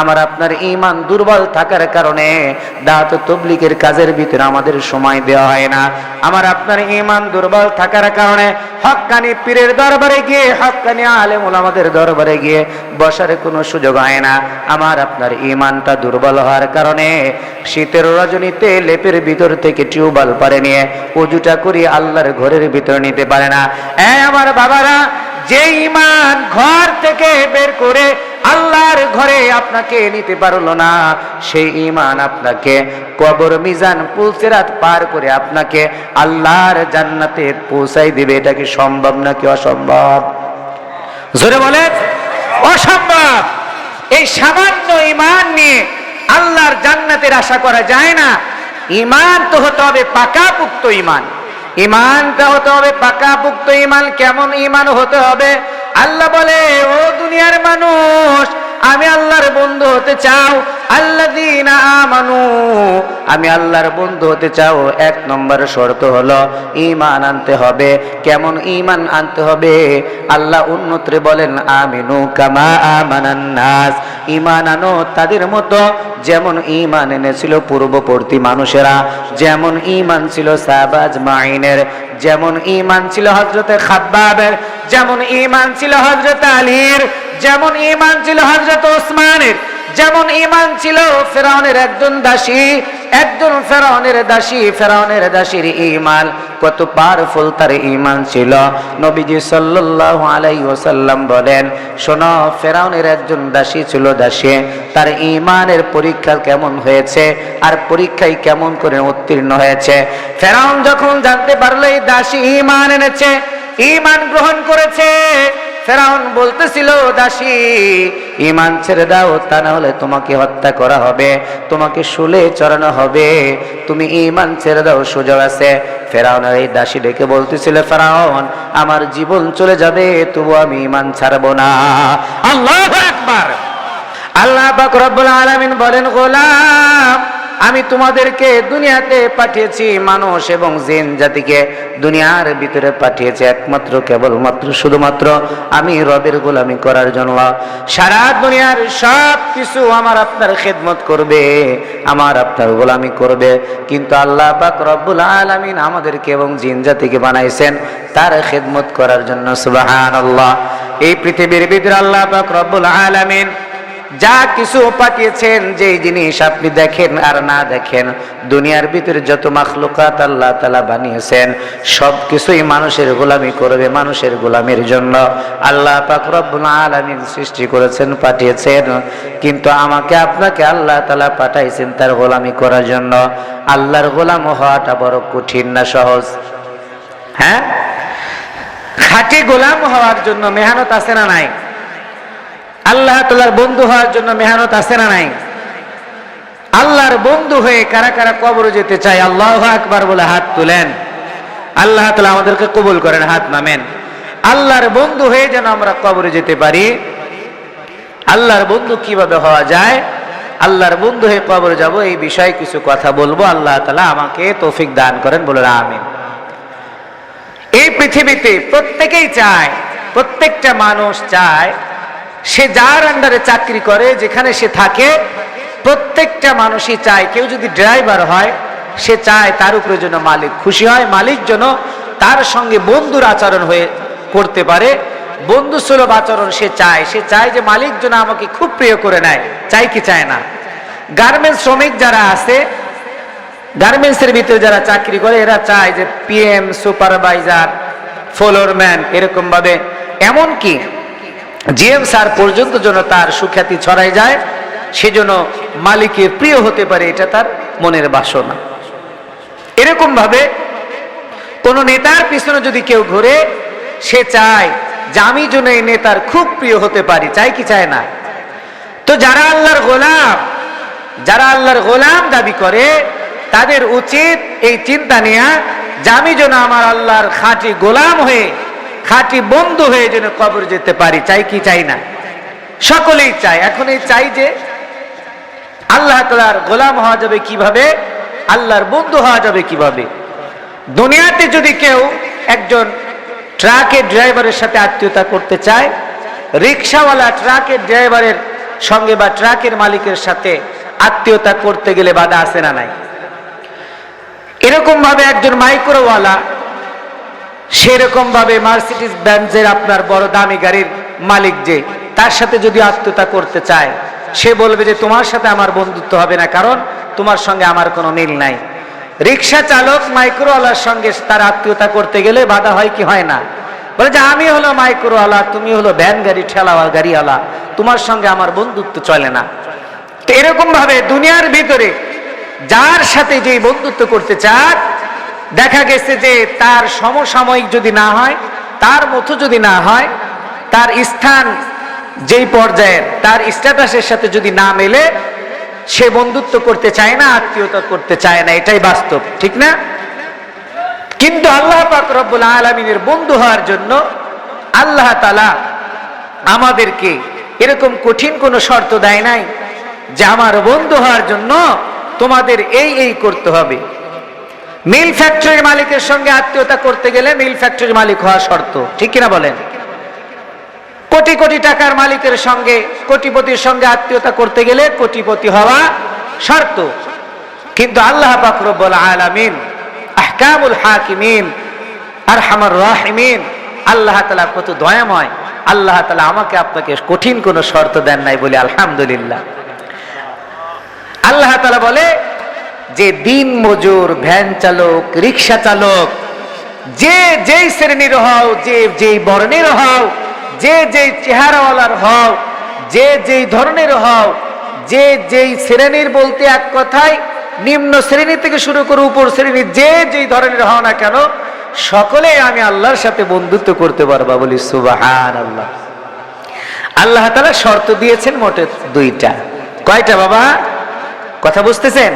আমার আপনার ইমান দুর্বল থাকার কারণে দাঁত তবলিকের কাজের ভিতরে আমাদের সময় দেওয়া হয় না। আমার আপনার ইমান দুর্বল থাকার কারণে হক্কানি পীরের দরবারে গিয়ে হক্কানি আলেম আমাদের দরবারে গিয়ে বসার কোনো সুযোগ হয় না। আমার আপনার ইমানটা দুর্বল হওয়ার কারণে শীতের রজনীতে লেপের ভিতর থেকে টিউবওয়েল পারে নিয়ে উজুটা করি আল্লাহর ঘরের ভিতরে নিতে পারে না। এ আমার বাবারা, যে ইমান ঘর থেকে বের করে আল্লাহর ঘরে আপনাকে নিতে পারল না। সেই ইমান আপনাকে, কবর মিজান পুলসেরাত পার করে আপনাকে আল্লাহর জান্নাতে পৌঁছাই দিবে। এটা কি সম্ভব নাকি অসম্ভব? জোরে বলে অসম্ভব! এই সামান্য ইমান নিয়ে আল্লাহর জান্নাতের আশা করা যায় না। ইমান তো হতে হবে পাকা পাকাপুক্ত ইমান ইমানটা হতে হবে পাকা পাকাপুক্ত ইমান কেমন ইমান হতে হবে? আল্লাহ বলে ও দুনিয়ার মানুষ আমি আল্লাহর বন্ধু হতে চাও? আল্লাহ আমানু। আমি আল্লাহর বন্ধু হতে চাও। এক নম্বর শর্ত হলো ইমান আনতে হবে। কেমন ইমান আনতে হবে? আল্লাহ উন্নতরে বলেন, আমিনু কামা আমানান নাস। ইমান আনো তাদের মতো। যেমন ইমান এনেছিল পূর্ববর্তী মানুষেরা, যেমন ইমান ছিল সাবাজ মাইনের যেমন ইমান ছিল হজরতে খাব্বাবের, যেমন ইমান ছিল হজরত আলীর, যেমন ইমান ছিল হজরত ওসমানের যেমন ইমান ছিল ফেরাউনের একজন দাসী, একজন ফেরাউনের দাসী, ফেরাউনের দাসীর ইমান কত পাওয়ারফুল তার ইমান ছিল। নবীজি সাল্লাল্লাহু আলাইহি ওয়াসাল্লাম বলেন, শোনো, ফেরাউনের একজন দাসী ছিল দাসী। তার ইমানের পরীক্ষা কেমন হয়েছে? আর পরীক্ষায় কেমন করে উত্তীর্ণ হয়েছে? ফেরাউন যখন জানতে পারল, এই দাসী ইমান এনেছে ইমান গ্রহণ করেছে। ফেরাউন বলতেছিল, দাসী ইমান ছেড়ে দাও, তা না হলে তোমাকে হত্যা করা হবে, তোমাকে শুলে চড়ানো হবে। তুমি ইমান ছেড়ে দাও, সুযোগ আছে। ফেরাউনের এই দাসী ডেকে বলতেছিল, ফেরাউন, আমার জীবন চলে যাবে, তবু আমি ইমান ছাড়বো না। আল্লাহ একবার আল্লাহ রব্বুল আলামিন বলেন, গোলাম আমি তোমাদেরকে দুনিয়াতে পাঠিয়েছি মানুষ এবং জিন জাতিকে। দুনিয়ার ভিতরে পাঠিয়েছি একমাত্র, কেবলমাত্র, শুধুমাত্র আমি, রবের গোলামি করার জন্য। সারা দুনিয়ার সব কিছু আমার আপনার খেদমত করবে, আমার আপনার গোলামি করবে। কিন্তু আল্লাহ পাক রব্বুল আলামিন আমাদেরকে এবং জিন জাতিকে বানাইছেন তার খেদমত করার জন্য, সুবহানাল্লাহ। এই পৃথিবীর ভিতরে আল্লাহ পাক রব্বুল আলামিন যা কিছু পাঠিয়েছেন যেই জিনিস আপনি দেখেন আর না দেখেন, দুনিয়ার ভিতরে যত মাখলুকাত আল্লাহ তালা বানিয়েছেন সব কিছুই মানুষের গোলামি করবে মানুষের গোলামির জন্য। আল্লাহ পাক রব্বুল আলামিন সৃষ্টি করেছেন, পাঠিয়েছেন। কিন্তু আমাকে, আপনাকে আল্লাহ তালা পাঠাইছেন তার গোলামি করার জন্য। আল্লাহর গোলাম হওয়াটা বড় কঠিন না সহজ। হ্যাঁ? খাঁটি গোলাম হওয়ার জন্য মেহনত আছে না নাই? আল্লাহ তালার বন্ধু হওয়ার জন্য মেহনত আছে না নাই? আল্লাহর বন্ধু হয়ে কারা কারা কবর যেতে চায়? আল্লাহ আকবার বলে হাত তুলেন। আল্লাহ তালা আমাদেরকে কবুল করেন, হাত নামেন। আল্লাহর বন্ধু হয়ে যেন আমরা কবরে যেতে পারি। আল্লাহর বন্ধু কীভাবে হওয়া যায়? আল্লাহর বন্ধু হয়ে কবরে যাব, এই বিষয়ে কিছু কথা বলব। আল্লাহ তালা আমাকে তৌফিক দান করেন বলে আমিন। এই পৃথিবীতে প্রত্যেকেই চায়, প্রত্যেকটা মানুষ চায় সে যার আন্ডারে চাকরি করে, যেখানে সে থাকে, প্রত্যেকটা মানুষই চায়, কেউ যদি ড্রাইভার হয়, সে চায় তার উপরে যেন মালিক খুশি হয়, মালিক যেন তার সঙ্গে বন্ধুর আচরণ হয়ে করতে পারে। বন্ধু সুলভ আচরণ সে চায় সে চায় যে মালিক যেন আমাকে খুব প্রিয় করে নেয় চাই কি চায় না। গার্মেন্টস শ্রমিক যারা আছে, গার্মেন্টসের ভিতরে যারা চাকরি করে, এরা চায় যে পিএম সুপারভাইজার ফলোরম্যান এরকম ভাবে এমনকি জিএম স্যার পর্যন্ত যেন তার সুখ্যাতি ছড়াই যায়, সেজন্য মালিকের প্রিয় হতে পারে এটা তার মনের বাসনা। এরকম ভাবে কোন নেতার পিছনে যদি কেউ ঘুরে, সে চায় যে আমি যেন এই নেতার খুব প্রিয় হতে পারি চাই কি চায় না? তো যারা আল্লাহর গোলাম, যারা আল্লাহর গোলাম দাবি করে, তাদের উচিত এই চিন্তা নেয়া যে আমি যেন আমার আল্লাহর খাঁটি গোলাম হয়ে খাঁটি বন্ধ হয়ে যেন কবর যেতে পারি, চাই কি চাই না? সকলেই চায়। এখন এই চাই যে আল্লাহ তালার গোলাম হওয়া যাবে কীভাবে? আল্লাহর বন্ধু হওয়া যাবে কীভাবে? দুনিয়াতে যদি কেউ একজন ট্রাকের ড্রাইভারের সাথে আত্মীয়তা করতে চায়, রিক্সাওয়ালা ট্রাকের ড্রাইভারের সঙ্গে বা ট্রাকের মালিকের সাথে আত্মীয়তা করতে গেলে বাধা আসে না নাই? এরকম ভাবে একজন মাইক্রোওয়ালা সেরকম ভাবে মার্সিডিস ব্যান্ডের আপনার বড় দামি গাড়ির মালিক যে, তার সাথে যদি আত্মীয়তা করতে চায়, সে বলবে যে তোমার সাথে আমার বন্ধুত্ব হবে না, কারণ তোমার সঙ্গে আমার কোনো মিল নাই। রিক্সা চালক মাইক্রোওয়ালার সঙ্গে তার আত্মীয়তা করতে গেলে বাধা হয় কি হয় না? বলে যে, আমি হলো মাইক্রোওয়ালা, তুমি হলো ভ্যান গাড়ি ঠেলাওয়া গাড়িওয়ালা, তোমার সঙ্গে আমার বন্ধুত্ব চলে না। তো এরকম ভাবে দুনিয়ার ভিতরে যার সাথে যে বন্ধুত্ব করতে চান দেখা গেছে যে তার সমসাময়িক যদি না হয়, তার মতো যদি না হয়, তার স্থান যেই পর্যায়ের, তার স্ট্যাটাসের সাথে যদি না মেলে, সে বন্ধুত্ব করতে চায় না, আত্মীয়তা করতে চায় না, এটাই বাস্তব, ঠিক না? কিন্তু আল্লাহ পাক রব্বুল আলমিনের বন্ধু হওয়ার জন্য আল্লাহ তালা আমাদেরকে এরকম কঠিন কোনো শর্ত দেয় নাই যে আমার বন্ধু হওয়ার জন্য তোমাদের এই এই করতে হবে। মিল ফ্যাক্টরির মালিকের সঙ্গে আত্মীয়তা করতে গেলে মিল ফ্যাক্টরির মালিক হওয়া শর্ত। ঠিক কিনা বলেন? কোটি কোটি টাকার মালিকের সঙ্গে, কোটিপতির সঙ্গে আত্মীয়তা করতে গেলে কোটিপতি হওয়া শর্ত। কিন্তু আল্লাহ পাকরব্বুল আলামিন, আহকামুল হাকিমিন আর হামার রাহিমিন, আল্লাহ তালা কত দয়াময়। আল্লাহ তালা আমাকে আপনাকে কঠিন কোনো শর্ত দেন নাই বলে আলহামদুলিল্লাহ। আল্লাহ তালা বলে যে দিন মজুর, ভ্যান চালক, রিক্সা চালক, যে যেই শ্রেণির হও, যে যেই বর্ণের হও, যে যেই চেহারাওয়ালার হও, যে যেই ধরনের হও, যে যেই শ্রেণির বলতে এক কথায় নিম্ন শ্রেণি থেকে শুরু করে উপর শ্রেণির যে যেই ধরনের হও না কেন, সকলে আমি আল্লাহর সাথে বন্ধুত্ব করতে পারবা, বলি সুবাহান আল্লাহ আল্লাহ তালা শর্ত দিয়েছেন মোটে দুইটা। কয়টা বাবা? কথা বুঝতেছেন?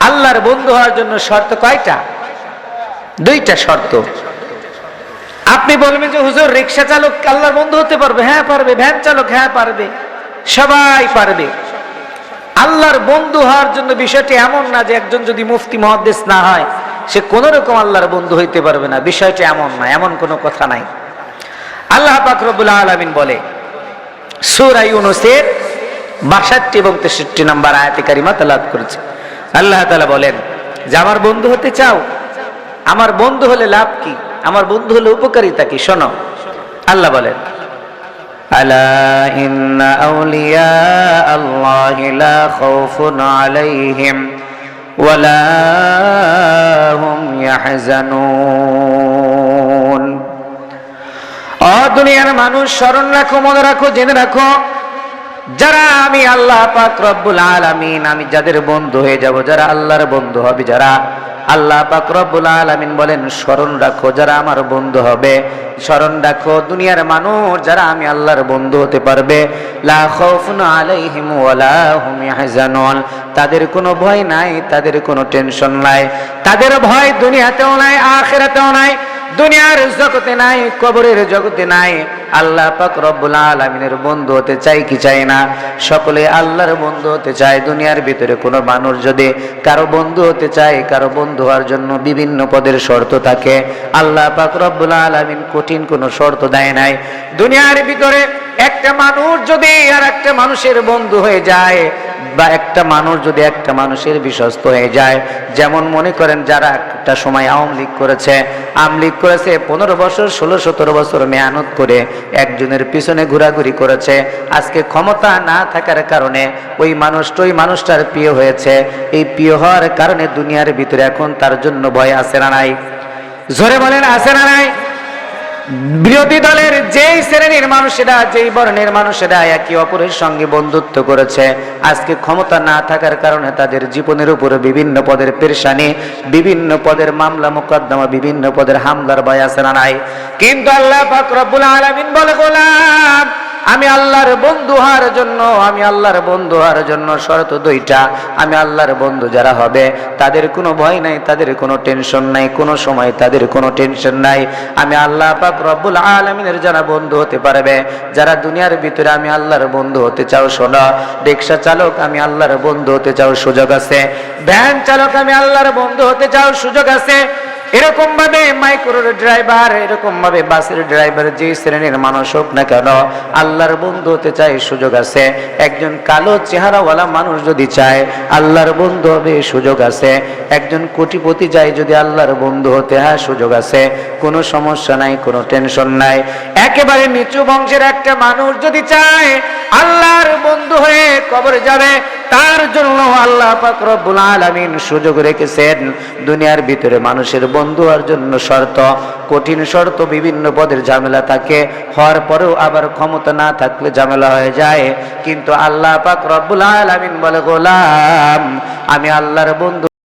আল্লাহর বন্ধু হওয়ার জন্য শর্ত কয়টা? দুইটা শর্ত। আপনি বলবেন যে, হুজুর রিক্সা চালক আল্লাহর বন্ধু হতে পারবে? হ্যাঁ পারবে। ভ্যান চালক? হ্যাঁ পারবে। সবাই পারবে। আল্লাহর বন্ধু হওয়ার জন্য বিষয়টি এমন না যে, একজন যদি মুফতি মহাদ্দেশ না হয়, সে কোন রকম আল্লাহর বন্ধু হইতে পারবে না। বিষয়টি এমন না, এমন কোনো কথা নাই। আল্লাহ পাকরবুল আলমিন বলে, সুরা ইউনুসের বাষট্টি এবং তেষট্টি নাম্বার আয়াতি কারিমা তালাদ করেছে আল্লাহ তালা বলেন যে, আমার বন্ধু হতে চাও? আমার বন্ধু হলে লাভ কি? আমার বন্ধু হলে উপকারিতা কি? শোনো। আল্লাহ বলেন দুনিয়ার মানুষ স্মরণ রাখো, মনে রাখো, জেনে রাখো যারা আমি আল্লাহ পাক রব্বুল আলামিন, আমি যাদের বন্ধু হয়ে যাব, যারা আল্লাহর বন্ধু হবে, যারা আল্লাহ পাক রব্বুল আলামিন বলেন, স্মরণ রাখো যারা আমার বন্ধু হবে, স্মরণ রাখো দুনিয়ার মানুষ যারা আমি আল্লাহর বন্ধু হতে পারবে। লা খাউফুন আলাইহিম ওয়ালা হুম ইয়াহজানুন তাদের কোনো ভয় নাই, তাদের কোনো টেনশন নাই। তাদের ভয় দুনিয়াতেও নাই, আখিরাতেও নাই। দুনিয়ার জগতে নাই, কবরের জগতে নাই। আল্লাহ পাক রব্বুল আলামিনের বন্ধু হতে চাই কি চাই না? সকলে আল্লাহর বন্ধু হতে চায়। দুনিয়ার ভিতরে কোনো মানুষ যদি কারও বন্ধু হতে চায়, কারও বন্ধু হওয়ার জন্য বিভিন্ন পদের শর্ত থাকে। আল্লাহ পাক রব্বুল আলামিন কঠিন কোনো শর্ত দেয় নাই। দুনিয়ার ভিতরে একটা মানুষ যদি আর একটা মানুষের বন্ধু হয়ে যায় বা একটা মানুষ যদি একটা মানুষের বিশ্বস্ত হয়ে যায়, যেমন মনে করেন যারা একটা সময় আওয়ামী লীগ করেছে, আওয়ামী লীগ করেছে পনেরো বছর, ষোলো, সতেরো বছর মেহনত করে একজনের পিছনে ঘোরাঘুরি করেছে। আজকে ক্ষমতা না থাকার কারণে ওই মানুষটা, ওই মানুষটার প্রিয় হয়েছে। এই প্রিয় হওয়ার কারণে দুনিয়ার ভিতরে এখন তার জন্য ভয় আছে না নাই? জোরে বলেন, আছে না নাই? বিরোধী দলের যেই শ্রেণির মানুষেরা, যেই বর্ণের মানুষেরা একে অপরের সঙ্গে বন্ধুত্ব করেছে, আজকে ক্ষমতা না থাকার কারণে তাদের জীবনের উপরে বিভিন্ন পদের পেরেশানি, বিভিন্ন পদের মামলা মোকদ্দমা, বিভিন্ন পদের হামলার আছে নাই? কিন্তু আল্লাহ পাক রব্বুল আলামিন বলে, গোলাম আমি আল্লাহর বন্ধু হওয়ার জন্য, আমি আল্লাহর বন্ধু হওয়ার জন্য শর্ত দুইটা। আমি আল্লাহর বন্ধু যারা হবে, তাদের কোনো ভয় নাই, তাদের কোনো টেনশন নাই, কোনো সময় তাদের কোনো টেনশন নাই। আমি আল্লাহ পাক রব্বুল আলমিনের যারা বন্ধু হতে পারবে, যারা দুনিয়ার ভিতরে আমি আল্লাহর বন্ধু হতে চাও, শোনা। রিক্সা চালক, আমি আল্লাহর বন্ধু হতে চাও, সুযোগ আছে। ভ্যান চালক, আমি আল্লাহর বন্ধু হতে চাও, সুযোগ আছে। এরকম ভাবে মাইক্রোর ড্রাইভার, এরকম ভাবে বাসের ড্রাইভার যে শ্রেণির মানুষ হোক না কেন, আল্লাহর বন্ধু হতে চাই সুযোগ আছে। একজন কালো চেহারাওয়ালা মানুষ যদি চায়, আল্লাহর বন্ধু হবে, সুযোগ আছে। একজন কোটিপতি চাই যদি আল্লাহর বন্ধু হতে, হয়, সুযোগ আছে। কোনো সমস্যা নাই, কোনো টেনশন নাই। একেবারে নিচু বংশের একটা মানুষ যদি চায়, আল্লাহর বন্ধু হয়ে কবরে যাবে তার জন্য আল্লাহ পাকরবুল আলামিন সুযোগ রেখেছেন। দুনিয়ার ভিতরে মানুষের বন্ধু হওয়ার জন্য শর্ত, কঠিন শর্ত বিভিন্ন পদের ঝামেলা থাকে। হওয়ার পরেও আবার ক্ষমতা না থাকলে ঝামেলা হয়ে যায়। কিন্তু আল্লাহ পাক রব্বুল আলামিন বলে, গোলাম, আমি আল্লাহর বন্ধু